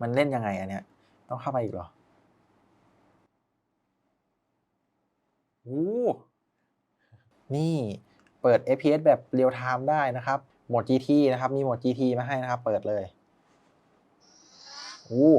มันเล่นยังไงอันเนี้ย ต้องเข้าไปอีกเหรอโอ้นี่เปิด FPS แบบเรียลไทม์ได้นะครับ โหมด GT นะครับ มีโหมด GT มาให้นะครับ เปิดเลยโอ้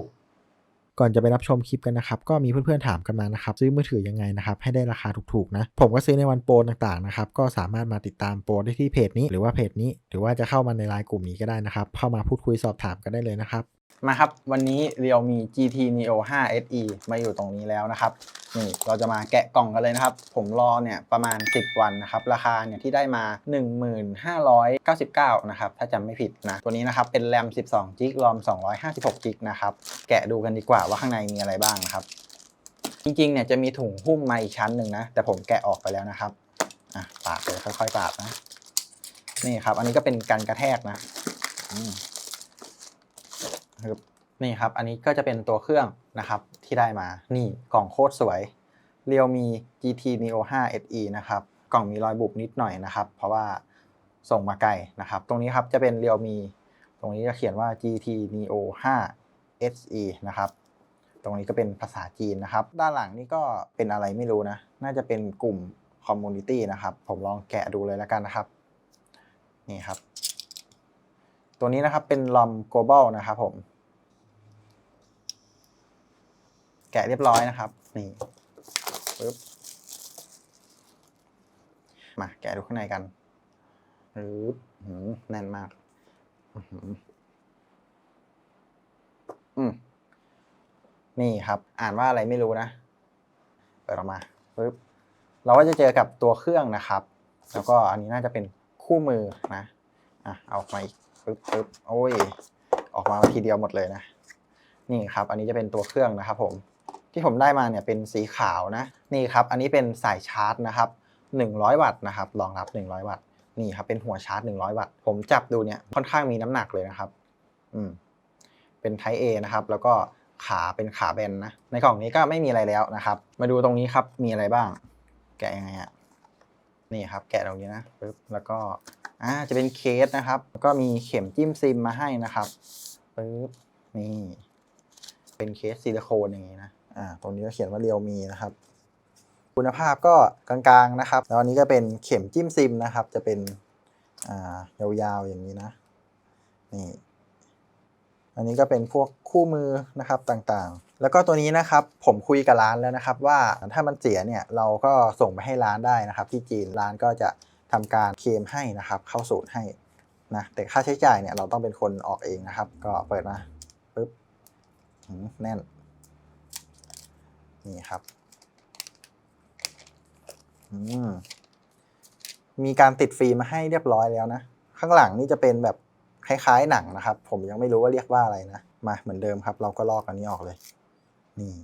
ก่อนจะไปรับชมคลิปกันนะครับ ก็มีเพื่อนๆถามกันมานะครับ ซื้อมือถือยังไงนะครับ ให้ได้ราคาถูกๆนะ ผมก็ซื้อในวันโปรต่างๆนะครับ ก็สามารถมาติดตามโปรได้ที่เพจนี้หรือว่าเพจนี้ หรือว่าจะเข้ามาในไลน์กลุ่มนี้ก็ได้นะครับ เข้ามาพูดคุยสอบถามกันได้เลยนะครับ มาครับ วันนี้เรียวมี GT Neo 5 SE มาอยู่ตรงนี้แล้วนะครับ นี่เราจะมาแกะกล่องกันเลยนะครับ ผมรอเนี่ยประมาณ 10 วันนะครับ ราคาเนี่ยที่ได้มา 1599 นะครับ ถ้าจำไม่ผิดนะ ตัวนี้นะครับ เป็นแรม 12 g b รอม 256 g b นะครับ แกะดูกันดีกว่าว่าข้างในมีอะไรบ้างนะครับ จริงๆเนี่ยจะมีถุงหุ้มมาอีกชั้นหนึ่งนะ แต่ผมแกะออกไปแล้วนะครับอะปาดเลยค่อยๆปาดนะ นี่ครับ อันนี้ก็เป็นการกระแทกนะ ครับนี่ครับ อันนี้ก็จะเป็นตัวเครื่องนะครับที่ได้มา นี่กล่องโคตรสวย Realme GT Neo 5 SE นะครับ กล่องมีรอยบุบนิดหน่อยนะครับ เพราะว่าส่งมาไกลนะครับ ตรงนี้ครับจะเป็น Realme ตรงนี้จะเขียนว่า GT Neo 5 SE นะครับ ตรงนี้ก็เป็นภาษาจีนนะครับ ด้านหลังนี่ก็เป็นอะไรไม่รู้นะ น่าจะเป็นกลุ่มคอมมูนิตี้นะครับ ผมลองแกะดูเลยแล้วกันนะครับ นี่ครับ ตัวนี้นะครับเป็นลอม global นะครับผม แกะเรียบร้อยนะครับ นี่ปึ๊บมาแกะดูข้างในกันฮึบหืมแน่นมากอื้อหืออืมนี่ครับ อ่านว่าอะไรไม่รู้นะ เปิดออกมาปึ๊บเราก็จะเจอกับตัวเครื่องนะครับ แล้วก็อันนี้น่าจะเป็นคู่มือนะ อะ เอาออกมาอีกปึ๊บปึ๊บโอ้ย ออกมาทีเดียวหมดเลยนะ นี่ครับ อันนี้จะเป็นตัวเครื่องนะครับผม ที่ผมได้มาเนี่ยเป็นสีขาวนะนี่ครับ อันนี้เป็นสายชาร์จนะครับ 100 วัตต์นะครับรองรับ 100 วัตต์นี่ครับเป็นหัวชาร์จ 100 วัตต์ผมจับดูเนี่ยค่อนข้างมีน้ำหนักเลยนะครับ อืมเป็น Type A นะครับ แล้วก็ขาเป็นขาแบนนะในกล่องนี้ก็ไม่มีอะไรแล้วนะครับ มาดูตรงนี้ครับมีอะไรบ้าง แกะยังไงอะนี่ครับ แกะตรงนี้นะปึ๊บแล้วก็อ่าจะเป็นเคสนะครับ แล้วก็มีเข็มจิ้มซิมมาให้นะครับปึ๊บนี่เป็นเคสซิลิโคนอย่างนี้นะ อ่าตรงนี้ก็เขียนว่าเรียวมีนะครับ คุณภาพก็กลางๆนะครับ แล้วอันนี้ก็เป็นเข็มจิ้มซิมนะครับ จะเป็นอ่ายาวๆอย่างนี้นะนี่อันนี้ก็เป็นพวกคู่มือนะครับต่างๆ แล้วก็ตัวนี้นะครับผมคุยกับร้านแล้วนะครับ ว่าถ้ามันเสียเนี่ยเราก็ส่งไปให้ร้านได้นะครับ ที่จีนร้านก็จะทำการเคลมให้นะครับ เข้าศูนย์ให้นะแต่ค่าใช้จ่ายเนี่ยเราต้องเป็นคนออกเองนะครับ ก็เปิดมาปึ๊บหืมแน่น นี่ครับมมีการติดฟิล์มมาให้เรียบร้อยแล้วนะ ข้างหลังนี่จะเป็นแบบคล้ายๆหนังนะครับ ผมยังไม่รู้ว่าเรียกว่าอะไรนะมาเหมือนเดิมครับ เราก็ลอกอันนี้ออกเลย นี่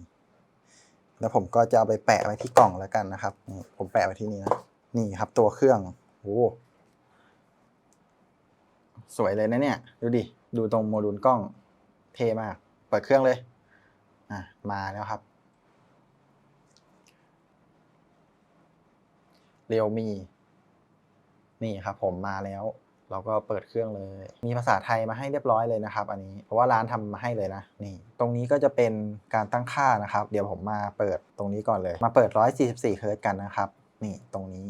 แล้วผมก็จะเอาไปแปะไว้ที่กล่องแล้วกันนะครับนี่ผมแปะไว้ที่นี่นะนี่ครับ ตัวเครื่องโอ้สวยเลยนะเนี่ย ดูดิ ดูตรงโมดูลกล้อง เท่มาก เปิดเครื่องเลย อะ มาแล้วครับ เรียวมี นี่ครับผมมาแล้ว เราก็เปิดเครื่องเลย มีภาษาไทยมาให้เรียบร้อยเลยนะครับ อันนี้เพราะว่าร้านทำมาให้เลยนะ นี่ ตรงนี้ก็จะเป็นการตั้งค่านะครับ เดี๋ยวผมมาเปิดตรงนี้ก่อนเลย มาเปิด 144เฮิร์ตกันนะครับ นี่ตรงนี้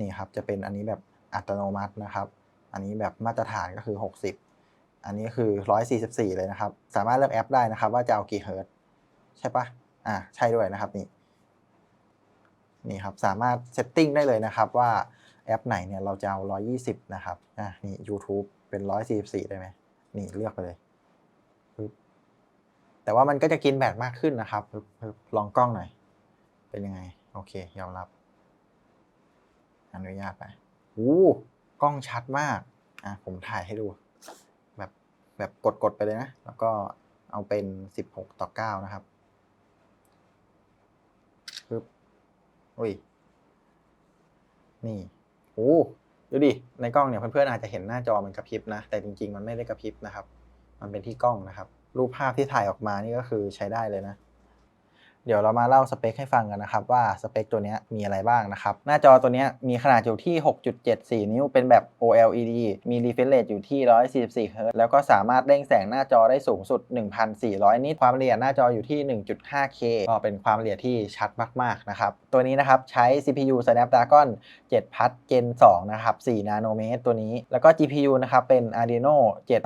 นี่ครับจะเป็นอันนี้แบบอัตโนมัตินะครับ อันนี้แบบมาตรฐานก็คือ 60 อันนี้คือ 144 เลยนะครับ สามารถเลือกแอปได้นะครับ ว่าจะเอากี่เฮิร์ตใช่ปะอ่าใช่ด้วยนะครับนี่ นี่ครับสามารถเซตติ้งได้เลยนะครับว่าแอปไหนเนี่ยเราจะเอา 120 นะครับอะนี่ YouTube เป็น 144 ได้ไหมนี่เลือกไปเลยแต่ว่ามันก็จะกินแบตมากขึ้นนะครับลองกล้องหน่อย เป็นยังไง โอเค ยอมรับ อนุญาตไปอู้กล้องชัดมาก อะ ผมถ่ายให้ดู แบบแบบกดๆไปเลยนะ แล้วก็เอาเป็น 16 ต่อ 9 นะครับ อุ้ย นี่โอ้ดูดิ ในกล้องเนี่ยเพื่อนๆอาจจะเห็นหน้าจอมันกระพริบนะ แต่จริงๆ มันไม่ได้กระพริบนะครับ มันเป็นที่กล้องนะครับ รูปภาพที่ถ่ายออกมานี่ก็คือใช้ได้เลยนะ เดี๋ยวเรามาเล่าสเปคให้ฟังกันนะครับว่าสเปคตัวนี้มีอะไรบ้างนะครับ หน้าจอตัวนี้มีขนาดอยู่ที่ 6.74 นิ้วเป็นแบบ OLED มี refresh rate อยู่ที่ 144 Hz แล้วก็สามารถเร่งแสงหน้าจอได้สูงสุด 1,400 นิต ความละเอียดหน้าจออยู่ที่ 1.5K ก็เป็นความละเอียดที่ชัดมากๆนะครับ ตัวนี้นะครับใช้ CPU Snapdragon 7พัท Gen 2 นะครับ 4 นาโนเมตรตัวนี้ แล้วก็ GPU นะครับเป็น Adreno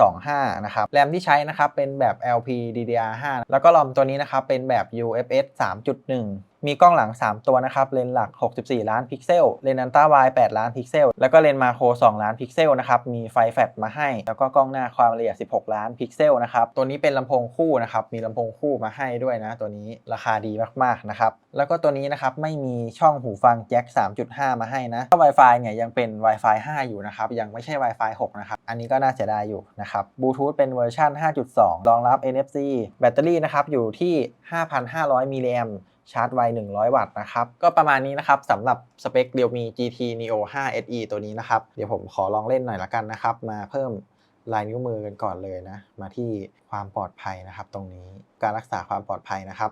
725 นะครับ แรมที่ใช้นะครับเป็นแบบ LPDDR5 แล้วก็รอมตัวนี้นะครับเป็นแบบ UFS 3.1 มีกล้องหลัง 3 ตัวนะครับ เลนส์หลัก 64 ล้านพิกเซล เลนส์อันต้าไวด์8ล้านพิกเซล แล้วก็เลนส์มาโคร 2 ล้านพิกเซลนะครับ มีไฟแฟลชมาให้ แล้วก็กล้องหน้าความละเอียด 16 ล้านพิกเซลนะครับ ตัวนี้เป็นลำโพงคู่นะครับ มีลำโพงคู่มาให้ด้วยนะ ตัวนี้ราคาดีมากๆนะครับ แล้วก็ตัวนี้นะครับไม่มีช่องหูฟังแจ็ค 3.5 มาให้นะ Wi-Fi เนี่ยยังเป็น Wi-Fi 5 อยู่นะครับ ยังไม่ใช่ Wi-Fi 6 นะครับ อันนี้ก็น่าเสียดายอยู่นะครับบลูทูธเป็นเวอร์ชัน5.2 รองรับ NFC แบตเตอรี่นะครับอยู่ที่ 5,500 มิลลิแอม ชาร์จไว 100 วัตต์นะครับ ก็ประมาณนี้นะครับสำหรับสเปค Realme GT Neo 5 SE ตัวนี้นะครับ เดี๋ยวผมขอลองเล่นหน่อยละกันนะครับ มาเพิ่มลายนิ้วมือกันก่อนเลยนะ มาที่ความปลอดภัยนะครับ ตรงนี้การรักษาความปลอดภัยนะครับ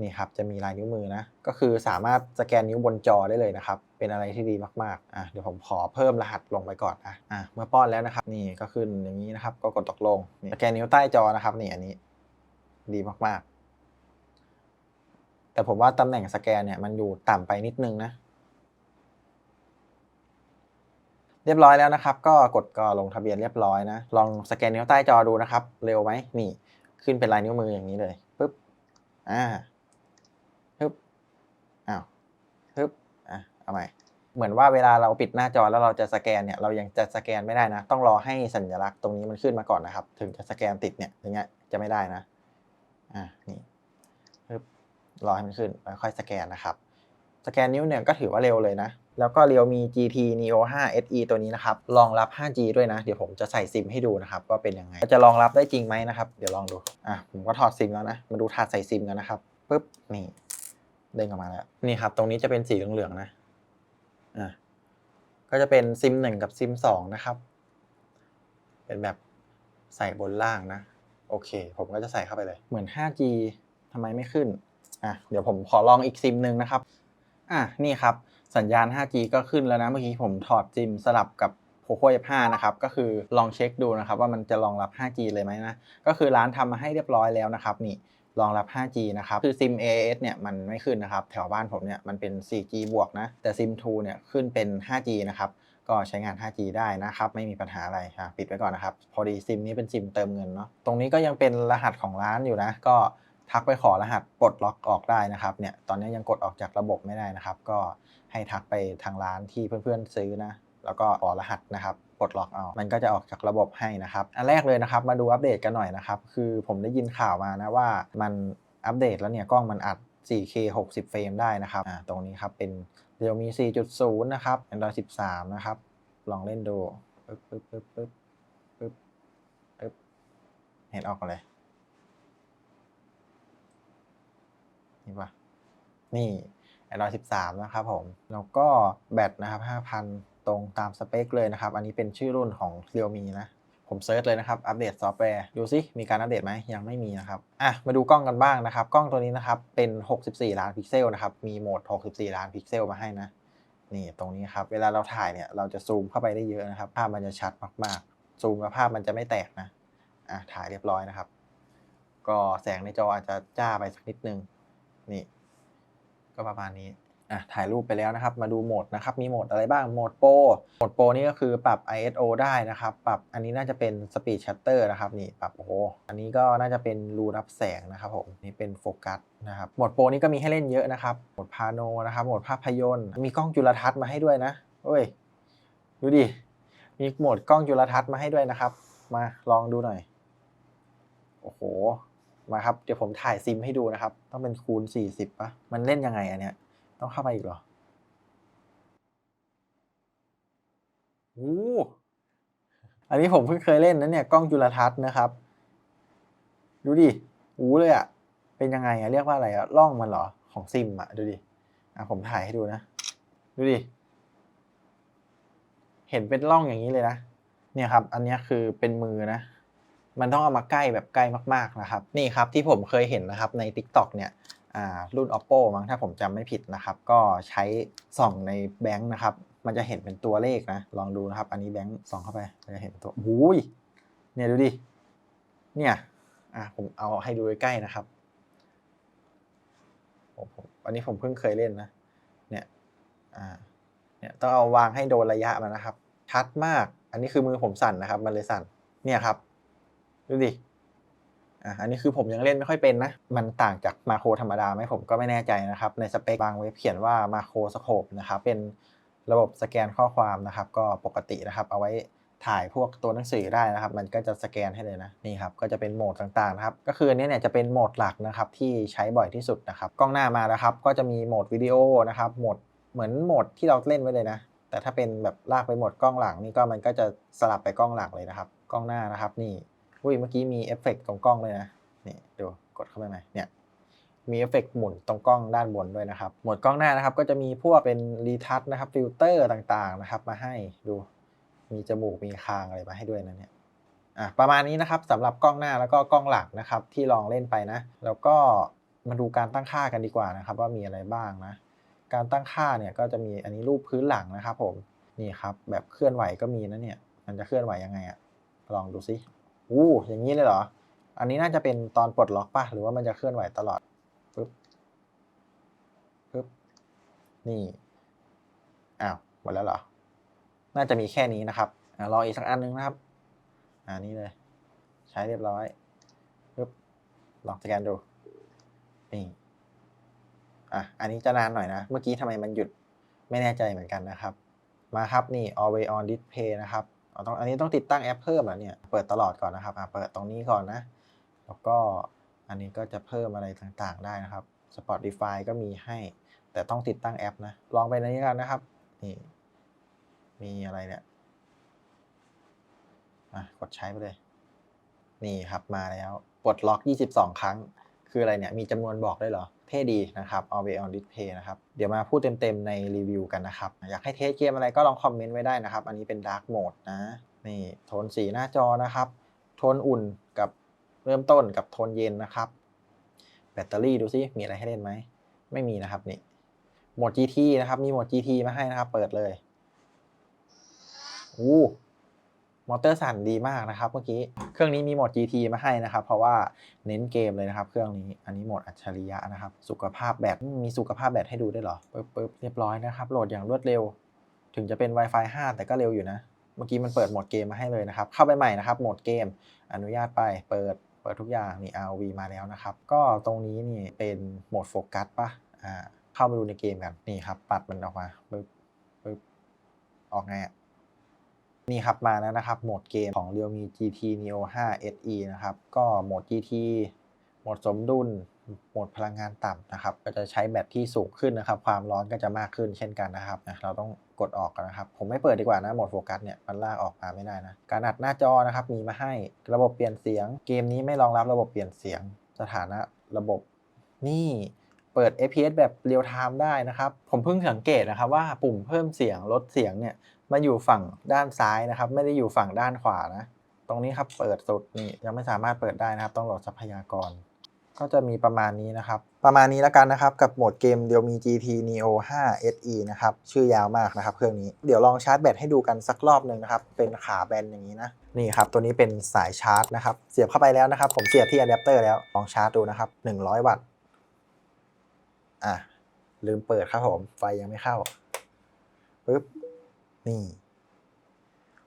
นี่ครับจะมีลายนิ้วมือนะ ก็คือสามารถสแกนนิ้วบนจอได้เลยนะครับ เป็นอะไรที่ดีมากๆอะเดี๋ยวผมขอเพิ่มรหัสลงไปก่อนอะอะเมื่อป้อนแล้วนะครับ นี่ก็ขึ้นอย่างนี้นะครับ ก็กดตกลงสแกนนิ้วใต้จอนะครับนี่อันนี้ ดีมากๆ แต่ผมว่าตำแหน่งสแกนเนี่ยมันอยู่ต่ำไปนิดนึงนะ เรียบร้อยแล้วนะครับ ก็กดก็ลงทะเบียนเรียบร้อยนะ ลองสแกนนิ้วใต้จอดูนะครับ เร็วไหมนี่ ขึ้นเป็นลายนิ้วมืออย่างนี้เลยปึ๊บอ่าปึ๊บอ้าวปึ๊บอะเอาใหม่เหมือนว่าเวลาเราปิดหน้าจอแล้วเราจะสแกนเนี่ยเรายังจะสแกนไม่ได้นะ ต้องรอให้สัญลักษณ์ตรงนี้มันขึ้นมาก่อนนะครับ ถึงจะสแกนติดเนี่ยอย่างเงี้ยจะไม่ได้นะอ่านี่ รอให้มันขึ้นแล้วค่อยสแกนนะครับ สแกนนิ้วเนี่ยก็ถือว่าเร็วเลยนะ แล้วก็ Realme GT Neo 5 SE ตัวนี้นะครับ รองรับ 5G ด้วยนะ เดี๋ยวผมจะใส่ซิมให้ดูนะครับว่าเป็นยังไง จะรองรับได้จริงไหมนะครับ เดี๋ยวลองดู อะ ผมก็ถอดซิมแล้วนะ มาดูถาดใส่ซิมกันนะครับปึ๊บ นี่ เด้งออกมาแล้ว นี่ครับ ตรงนี้จะเป็นสีเหลืองๆนะ อะ ก็จะเป็นซิมหนึ่งกับซิมสองนะครับ เป็นแบบใส่บนล่างนะ โอเค ผมก็จะใส่เข้าไปเลย เหมือน 5G ทำไมไม่ขึ้น อะเดี๋ยวผมขอลองอีกซิมหนึ่งนะครับ อะนี่ครับสัญญาณ 5G ก็ขึ้นแล้วนะเมื่อกี้ผมถอดซิมสลับกับ Poco F5 นะครับ ก็คือลองเช็คดูนะครับ ว่ามันจะรองรับ 5G เลยไหมนะ ก็คือร้านทำมาให้เรียบร้อยแล้วนะครับนี่รองรับ 5G นะครับ คือซิม AAS เนี่ยมันไม่ขึ้นนะครับ แถวบ้านผมเนี่ยมันเป็น 4G บวกนะ แต่ซิม 2 เนี่ยขึ้นเป็น 5G นะครับ ก็ใช้งาน 5G ได้นะครับ ไม่มีปัญหาอะไระปิดไว้ก่อนนะครับ พอดีซิมนี้เป็นซิมเติมเงินเนาะ ตรงนี้ก็ยังเป็นรหัสของร้านอยู่นะ ก็ ทักไปขอรหัสปลดล็อกออกได้นะครับเนี่ยตอนนี้ยังกดออกจากระบบไม่ได้นะครับ ก็ให้ทักไปทางร้านที่เพื่อนๆซื้อนะแล้วก็ขอรหัสนะครับปลดล็อกเอา มันก็จะออกจากระบบให้นะครับ อันแรกเลยนะครับ มาดูอัปเดตกันหน่อยนะครับ คือผมได้ยินข่าวมานะว่ามันอัปเดตแล้วเนี่ยกล้องมันอัด 4K 60 เฟรมได้นะครับ อ่า ตรงนี้ครับเป็น Realme 4.0 นะครับ Android 13 นะครับ ลองเล่นดูปึ๊บปึ๊บปึ๊บปึ๊บปึ๊บเห็นออกเลย นี่ปะนี่ Android 13นะครับผม แล้วก็แบตนะครับ5,000ตรงตามสเปคเลยนะครับ อันนี้เป็นชื่อรุ่นของ Realme นะ ผมเซิร์ชเลยนะครับ อัปเดตซอฟต์แวร์ ดูซิ มีการอัปเดตไหม ยังไม่มีนะครับ อะ มาดูกล้องกันบ้างนะครับ กล้องตัวนี้นะครับ เป็น 64 ล้านพิกเซลนะครับ มีโหมด 64 ล้านพิกเซลมาให้นะ นี่ตรงนี้ครับ เวลาเราถ่ายเนี่ย เราจะซูมเข้าไปได้เยอะนะครับ ภาพมันจะชัดมากๆ ซูมแล้วภาพมันจะไม่แตกนะ อะ ถ่ายเรียบร้อยนะครับ ก็แสงในจออาจจะจ้าไปสักนิดนึง นี่ ก็ประมาณนี้อะถ่ายรูปไปแล้วนะครับ มาดูโหมดนะครับ มีโหมดอะไรบ้าง โหมดโปรโหมดโปรนี่ก็คือปรับ ISO ได้นะครับ ปรับอันนี้น่าจะเป็น Speed Shutter นะครับ นี่ปรับโอ้โห อันนี้ก็น่าจะเป็นรูรับแสงนะครับผม นี่เป็นโฟกัสนะครับ โหมดโปรนี่ก็มีให้เล่นเยอะนะครับ โหมดพาโนนะครับ โหมดภาพยนตร์ มีกล้องจุลทรรศน์มาให้ด้วยนะเอ้ย ดูดิ มีโหมดกล้องจุลทรรศน์มาให้ด้วยนะครับ มาลองดูหน่อย โอ้โห มาครับ เดี๋ยวผมถ่ายซิมให้ดูนะครับ ต้องเป็นคูณ 40ปะมันเล่นยังไงอันเนี้ย ต้องเข้าไปอีกเหรอโอ้อันนี้ผมเพิ่งเคยเล่นนะเนี่ยกล้องจุลทรรศน์นะครับ ดูดิอู้เลยอะเป็นยังไงอะเรียกว่าอะไรอะล่องมันเหรอของซิมอะดูดิอะผมถ่ายให้ดูนะ ดูดิ เห็นเป็นร่องอย่างนี้เลยนะ เนี่ยครับ อันเนี้ยคือเป็นมือนะ มันต้องเอามาใกล้แบบใกล้มากๆนะครับ นี่ครับที่ผมเคยเห็นนะครับใน TikTok เนี่ยรุ่น oppo มั้งถ้าผมจำไม่ผิดนะครับ ก็ใช้ส่องในแบงค์นะครับ มันจะเห็นเป็นตัวเลขนะ ลองดูนะครับ อันนี้แบงค์ส่องเข้าไปจะเห็นตัวหูยเนี่ยดูดิ เนี่ยอะผมเอาให้ดูใกล้นะครับผมอันนี้ผมเพิ่งเคยเล่นนะ เนี่ยอ่าเนี่ยต้องเอาวางให้โดนระยะมันนะครับชัดมาก อันนี้คือมือผมสั่นนะครับ มันเลยสั่น เนี่ยครับ ดูดิอะอันนี้คือผมยังเล่นไม่ค่อยเป็นนะ มันต่างจากมาโครธรรมดาไหมผมก็ไม่แน่ใจนะครับ ในสเปคบางเว็บเขียนว่ามาโครสโคปนะครับ เป็นระบบสแกนข้อความนะครับ ก็ปกตินะครับ เอาไว้ถ่ายพวกตัวหนังสือได้นะครับ มันก็จะสแกนให้เลยนะนี่ครับก็จะเป็นโหมดต่างๆนะครับก็คืออันนี้เนี่ยจะเป็นโหมดหลักนะครับที่ใช้บ่อยที่สุดนะครับ กล้องหน้ามาแล้วครับ ก็จะมีโหมดวิดีโอนะครับโหมดเหมือนโหมดที่เราเล่นไว้เลยนะ แต่ถ้าเป็นแบบลากไปโหมดกล้องหลังนี่ก็มันก็จะสลับไปกล้องหลังเลยนะครับ กล้องหน้านะครับนี่ อุ้ยเมื่อกี้มีเอฟเฟกต์ตรงกล้องเลยนะนี่ดูกดเข้าไปไหมเนี่ยมีเอฟเฟกต์หมุนตรงกล้องด้านบนด้วยนะครับ หมดกล้องหน้านะครับ ก็จะมีพวกเป็นรีทัชนะครับฟิลเตอร์ต่างๆนะครับ มาให้ดูมีจมูกมีคางอะไรมาให้ด้วยนะเนี่ยอะประมาณนี้นะครับสำหรับกล้องหน้าแล้วก็กล้องหลักนะครับ ที่ลองเล่นไปนะ แล้วก็มาดูการตั้งค่ากันดีกว่านะครับ ว่ามีอะไรบ้างนะ การตั้งค่าเนี่ยก็จะมีอันนี้รูปพื้นหลังนะครับ ผมนี่ครับแบบเคลื่อนไหวก็มีนะเนี่ย มันจะเคลื่อนไหวยังไงอะลองดูสิ อู้อย่างนี้เลยเหรอ อันนี้น่าจะเป็นตอนปลดล็อกป่ะ หรือว่ามันจะเคลื่อนไหวตลอดปึ๊บปึ๊บนี่อ้าวหมดแล้วเหรอ น่าจะมีแค่นี้นะครับอะรออีกสักอันนึงนะครับอ่านี่เลย ใช้เรียบร้อยปึ๊บลองสแกนดูนี่อะอันนี้จะนานหน่อยนะ เมื่อกี้ทำไมมันหยุดไม่แน่ใจเหมือนกันนะครับ มาครับนี่ always on display นะครับ เอาต้องอันนี้ต้องติดตั้งแอปเพิ่มอะเนี่ย เปิดตลอดก่อนนะครับอะเปิดตรงนี้ก่อนนะ แล้วก็อันนี้ก็จะเพิ่มอะไรต่างๆได้นะครับ Spotify ก็มีให้ แต่ต้องติดตั้งแอปนะ ลองไปในนี้กันนะครับ นี่ มีอะไรเนี่ยอะกดใช้ไปเลย นี่ครับมาแล้ว ปลดล็อก 22 ครั้ง คืออะไรเนี่ยมีจำนวนบอกได้เหรอ เท่ดีนะครับ a l w a y on display นะครับเดี๋ยวมาพูดเต็มๆในรีวิวกันนะครับ อยากให้เทสเกมอะไรก็ลองคอมเมนต์ไว้ได้นะครับ อันนี้เป็น Dark Mode นะนี่โทนสีหน้าจอนะครับ โทนอุ่นกับเริ่มต้นกับโทนเย็นนะครับ แบตเตอรี่ดูซิมีอะไรให้เล่นไหม ไม่มีนะครับนี่โหมด GT นะครับ มีโหมด GT มาให้นะครับ เปิดเลยอู้ มอเตอร์สั่นดีมากนะครับเมื่อกี้ เครื่องนี้มีโหมด GT มาให้นะครับ เพราะว่าเน้นเกมเลยนะครับ เครื่องนี้ อันนี้โหมดอัจฉริยะนะครับ สุขภาพแบต มีสุขภาพแบตให้ดูด้วยเหรอปึ๊บปึ๊บเรียบร้อยนะครับ โหลดอย่างรวดเร็ว ถึงจะเป็น Wi-Fi 5 แต่ก็เร็วอยู่นะ เมื่อกี้มันเปิดโหมดเกมมาให้เลยนะครับ เข้าไปใหม่นะครับ โหมดเกม อนุญาตไป เปิด เปิดทุกอย่างนี่ R V มาแล้วนะครับ ก็ตรงนี้นี่เป็นโหมดโฟกัสปะอ่า เข้ามาดูในเกมกัน นี่ครับ ปัดมันออกมาปึ๊บปึ๊บออกไงอะ นี่ครับมาแล้วนะครับโหมดเกมของ Realme GT Neo 5 SE นะครับก็โหมด GT โหมดสมดุลโหมดพลังงานต่ำนะครับก็จะใช้แบตที่สูงขึ้นนะครับความร้อนก็จะมากขึ้นเช่นกันนะครับนะเราต้องกดออกกันนะครับ ผมไม่เปิดดีกว่านะโหมดโฟกัสเนี่ยมันลากออกมาไม่ได้นะการอัดหน้าจอนะครับมีมาให้ระบบเปลี่ยนเสียง เกมนี้ไม่รองรับระบบเปลี่ยนเสียงสถานะระบบนี่เปิด FPS แบบเรียลไทม์ได้นะครับ ผมเพิ่งสังเกตนะครับว่าปุ่มเพิ่มเสียงลดเสียงเนี่ย มาอยู่ฝั่งด้านซ้ายนะครับ ไม่ได้อยู่ฝั่งด้านขวานะ ตรงนี้ครับเปิดสุดนี่ยังไม่สามารถเปิดได้นะครับ ต้องโหลดทรัพยากร ก็จะมีประมาณนี้นะครับ ประมาณนี้แล้วกันนะครับ กับโหมดเกม Realme GT Neo 5 SE นะครับ ชื่อยาวมากนะครับ เครื่องนี้เดี๋ยวลองชาร์จแบตให้ดูกันสักรอบหนึ่งนะครับ เป็นขาแบนอย่างนี้นะนี่ครับ ตัวนี้เป็นสายชาร์จนะครับ เสียบเข้าไปแล้วนะครับ ผมเสียบที่อะแดปเตอร์แล้วลองชาร์จดูนะครับ 100 วัตต์อะลืมเปิดครับผมไฟยังไม่เข้าปึ๊บ นี่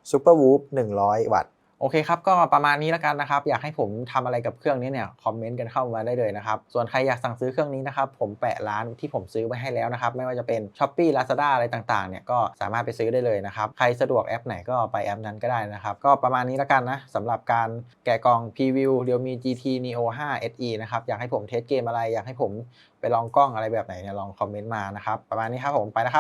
Super Whoop 100วัตต์ โอเคครับ ก็ประมาณนี้แล้วกันนะครับ อยากให้ผมทำอะไรกับเครื่องนี้เนี่ยคอมเมนต์กันเข้ามาได้เลยนะครับ ส่วนใครอยากสั่งซื้อเครื่องนี้นะครับ ผมแปะร้านที่ผมซื้อไว้ให้แล้วนะครับ ไม่ว่าจะเป็น s h อ p e e Lazada อะไรต่างๆเนี่ยก็สามารถไปซื้อได้เลยนะครับ ใครสะดวกแอปไหนก็ไปแอปนั้นก็ได้นะครับ ก็ประมาณนี้แล้วกันนะสำหรับการแกะกล่องพรีวิว Realme GT Neo 5 SE นะครับอยากให้ผมเทสเกมอะไรอยากให้ผมไปลองกล้องอะไรแบบไหนเนี่ยลองคอมเมนต์มานะครับประมาณนี้ครับผมไปแล้วครับ